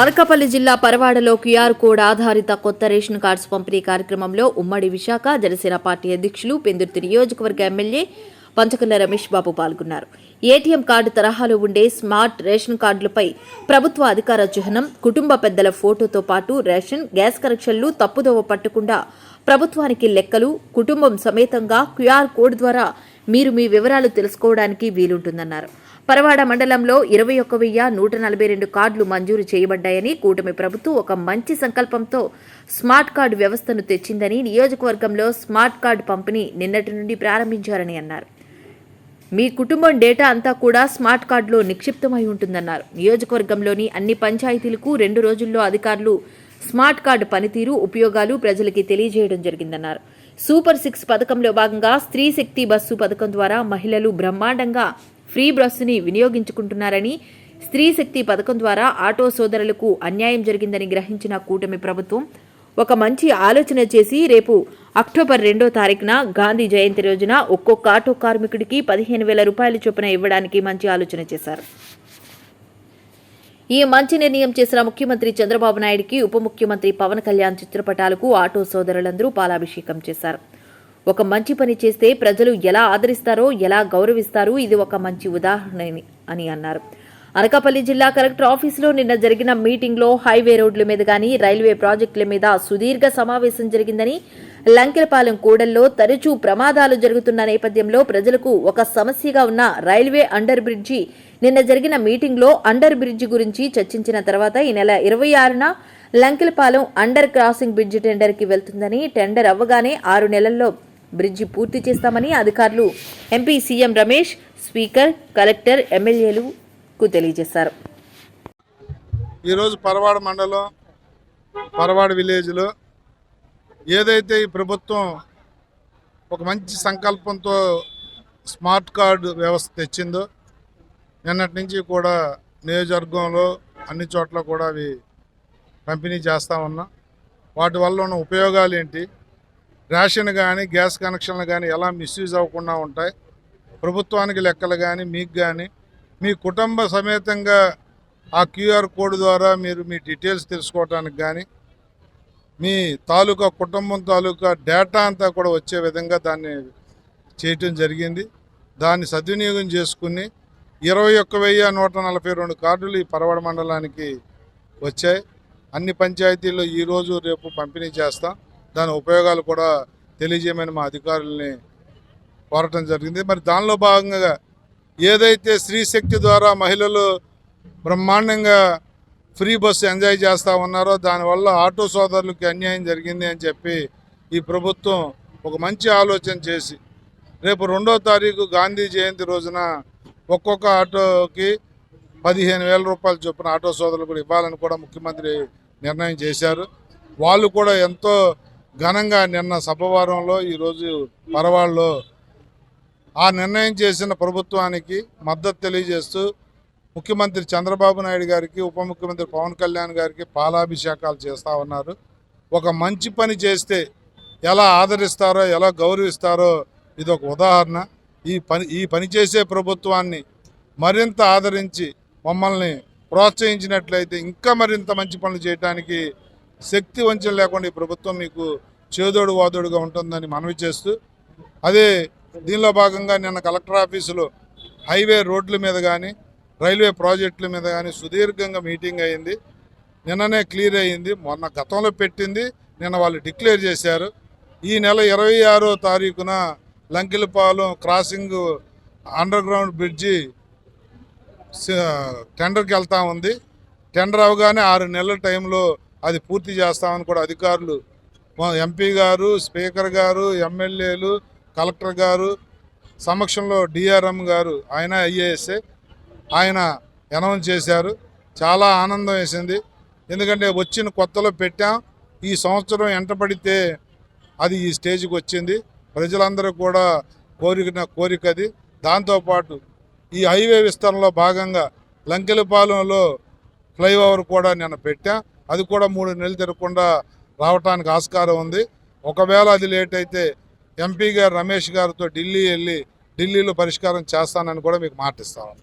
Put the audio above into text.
అనకాపల్లి జిల్లా పరవాడలో QR code ఆధారిత కొత్త రేషన్ కార్డ్స్ పంపిణీ కార్యక్రమంలో ఉమ్మడి విశాఖ జనసేన పార్టీ అధ్యక్షులు పెందుర్తి నియోజకవర్గ ఎమ్మెల్యే పంచకుల రమేష్ బాబు పాల్గొన్నారు. ఏటీఎం కార్డు తరహాలో ఉండే స్మార్ట్ రేషన్ కార్డులపై ప్రభుత్వ అధికార చిహ్నం కుటుంబ పెద్దల ఫోటోతో పాటు రేషన్ గ్యాస్ కనెక్షన్లు తప్పుదోవ పట్టకుండా ప్రభుత్వానికి లెక్కలు కుటుంబం సమేతంగా క్యూఆర్ కోడ్ ద్వారా మీరు మీ వివరాలు తెలుసుకోవడానికి వీలుంటుందన్నారు. పరవాడ మండలంలో ఇరవై ఒక్క వెయ్యి నూట నలభై రెండు కార్డులు మంజూరు చేయబడ్డాయని కూటమి ప్రభుత్వం ఒక మంచి సంకల్పంతో స్మార్ట్ కార్డు వ్యవస్థను తెచ్చిందని నియోజకవర్గంలో స్మార్ట్ కార్డు పంపిణీ నిన్నటి నుండి ప్రారంభించారని అన్నారు. మీ కుటుంబం డేటా అంతా కూడా స్మార్ట్ కార్డులో నిక్షిప్తమై ఉంటుందన్నారు. నియోజకవర్గంలోని అన్ని పంచాయతీలకు రెండు రోజుల్లో అధికారులు స్మార్ట్ కార్డు పనితీరు ఉపయోగాలు ప్రజలకి తెలియజేయడం జరిగిందన్నారు. సూపర్ సిక్స్ పథకంలో భాగంగా స్త్రీ శక్తి బస్సు పథకం ద్వారా మహిళలు బ్రహ్మాండంగా ఫ్రీ బస్సుని వినియోగించుకుంటున్నారని స్త్రీ శక్తి పథకం ద్వారా ఆటో సోదరులకు అన్యాయం జరిగిందని గ్రహించిన కూటమి ప్రభుత్వం ఒక మంచి ఆలోచన చేసి రేపు అక్టోబర్ రెండో తారీఖున గాంధీ జయంతి రోజున ఒక్కొక్క ఆటో కార్మికుడికి పదిహేను వేల రూపాయల చొప్పున ఇవ్వడానికి మంచి ఆలోచన చేశారు. ఈ మంచి నిర్ణయం చేసిన ముఖ్యమంత్రి చంద్రబాబు నాయుడికి ఉప ముఖ్యమంత్రి పవన్ కళ్యాణ్ చిత్రపటాలకు ఆటో సోదరులందరూ పాలాభిషేకం చేశారు. ఒక మంచి పని చేస్తే ప్రజలు ఎలా ఆదరిస్తారో ఎలా గౌరవిస్తారో ఇది ఒక మంచి ఉదాహరణ అని అన్నారు. అనకాపల్లి జిల్లా కలెక్టర్ ఆఫీసులో నిన్న జరిగిన మీటింగ్లో హైవే రోడ్ల మీద గాని రైల్వే ప్రాజెక్టుల మీద సుదీర్ఘ సమావేశం జరిగిందని లంకెలపాలెం కూడల్లో తరచూ ప్రమాదాలు జరుగుతున్న నేపథ్యంలో ప్రజలకు ఒక సమస్యగా ఉన్న రైల్వే అండర్ బ్రిడ్జి నిన్న జరిగిన మీటింగ్లో అండర్ బ్రిడ్జి గురించి చర్చించిన తర్వాత ఈ నెల ఇరవై ఆరున లంకెలపాలెం అండర్ క్రాసింగ్ బ్రిడ్జి టెండర్కి వెళ్తుందని టెండర్ అవ్వగానే ఆరు నెలల్లో బ్రిడ్జి పూర్తి చేస్తామని అధికారులు MP CM Ramesh speaker collector ఎమ్మెల్యేలు తెలియజేశారు. ఈరోజు పరవాడ మండలం పరవాడ విలేజ్లో ఏదైతే ఈ ప్రభుత్వం ఒక మంచి సంకల్పంతో స్మార్ట్ కార్డు వ్యవస్థ తెచ్చిందో నిన్నటి నుంచి కూడా నియోజకవర్గంలో అన్ని చోట్ల కూడా అవి పంపిణీ చేస్తూ ఉన్నాం. వాటి వల్ల ఉన్న ఉపయోగాలు ఏంటి? రేషన్ కానీ గ్యాస్ కనెక్షన్లు కానీ ఎలా మిస్యూజ్ అవ్వకుండా ఉంటాయి? ప్రభుత్వానికి లెక్కలు కానీ మీకు కానీ మీ కుటుంబ సమేతంగా ఆ క్యూఆర్ కోడ్ ద్వారా మీరు మీ డీటెయిల్స్ తెలుసుకోవడానికి కానీ మీ తాలూకా కుటుంబం తాలూకా డేటా అంతా కూడా వచ్చే విధంగా దాన్ని చేయటం జరిగింది. దాన్ని సద్వినియోగం చేసుకుని ఇరవై ఒక్క వెయ్యి నూట నలభై రెండు కార్డులు ఈ పరవడ మండలానికి వచ్చాయి. అన్ని పంచాయతీల్లో ఈరోజు రేపు పంపిణీ చేస్తాం. దాని ఉపయోగాలు కూడా తెలియజేయమని మా అధికారుల్ని కోరటం జరిగింది. మరి దానిలో భాగంగా ఏదైతే స్త్రీ శక్తి ద్వారా మహిళలు బ్రహ్మాండంగా ఫ్రీ బస్సు ఎంజాయ్ చేస్తూ ఉన్నారో దానివల్ల ఆటో సోదరులకి అన్యాయం జరిగింది అని చెప్పి ఈ ప్రభుత్వం ఒక మంచి ఆలోచన చేసి రేపు రెండో తారీఖు గాంధీ జయంతి రోజున ఒక్కొక్క ఆటోకి పదిహేను వేల రూపాయలు చొప్పున ఆటో సోదరులు కూడా ఇవ్వాలని కూడా ముఖ్యమంత్రి నిర్ణయం చేశారు. వాళ్ళు కూడా ఎంతో ఘనంగా నిన్న సభవారంలో ఈరోజు పరవాళ్ళలో ఆ నిర్ణయం చేసిన ప్రభుత్వానికి మద్దతు తెలియజేస్తూ ముఖ్యమంత్రి చంద్రబాబు నాయుడు గారికి ఉప ముఖ్యమంత్రి పవన్ కళ్యాణ్ గారికి పాలాభిషేకాలు చేస్తూ ఉన్నారు. ఒక మంచి పని చేస్తే ఎలా ఆదరిస్తారో ఎలా గౌరవిస్తారో ఇది ఒక ఉదాహరణ. ఈ పని ఈ పని చేసే ప్రభుత్వాన్ని మరింత ఆదరించి మమ్మల్ని ప్రోత్సహించినట్లయితే ఇంకా మరింత మంచి పనులు చేయడానికి శక్తి వంచన లేకుండా ఈ ప్రభుత్వం మీకు చేదోడు వాదోడుగా ఉంటుందని మనవి చేస్తూ అదే దీనిలో భాగంగా నిన్న కలెక్టర్ ఆఫీసులో హైవే రోడ్ల మీద కానీ రైల్వే ప్రాజెక్టుల మీద కానీ సుదీర్ఘంగా మీటింగ్ అయింది. నిన్ననే క్లియర్ అయింది. మొన్న గతంలో పెట్టింది. నిన్న వాళ్ళు డిక్లేర్ చేశారు. ఈ నెల ఇరవై ఆరో తారీఖున Lankilapalem crossing underground bridge టెండర్కి వెళ్తా ఉంది. టెండర్ అవగానే ఆరు నెలల టైంలో అది పూర్తి చేస్తామని కూడా అధికారులు ఎంపీ గారు స్పీకర్ గారు ఎమ్మెల్యేలు కలెక్టర్ గారు సమక్షంలో డిఆర్ఎం గారు ఆయన ఐఏఎస్ఏ ఆయన అనౌన్స్ చేశారు. చాలా ఆనందం వేసింది. ఎందుకంటే వచ్చిన కొత్తలో పెట్టాం. ఈ సంవత్సరం ఎంటపడితే అది ఈ స్టేజ్కి వచ్చింది. ప్రజలందరూ కూడా కోరిక కోరిక అది. దాంతోపాటు ఈ హైవే విస్తరణలో భాగంగా లంకెలపాలెంలో ఫ్లైఓవర్ కూడా నేను పెట్టాం. అది కూడా మూడు నెలలు తిరగకుండా రావటానికి ఆస్కారం ఉంది. ఒకవేళ అది లేట్ అయితే ఎంపీ గారు రమేష్ గారితో ఢిల్లీ వెళ్ళి ఢిల్లీలో పరిష్కారం చేస్తానని కూడా మీకు మాటిస్తాను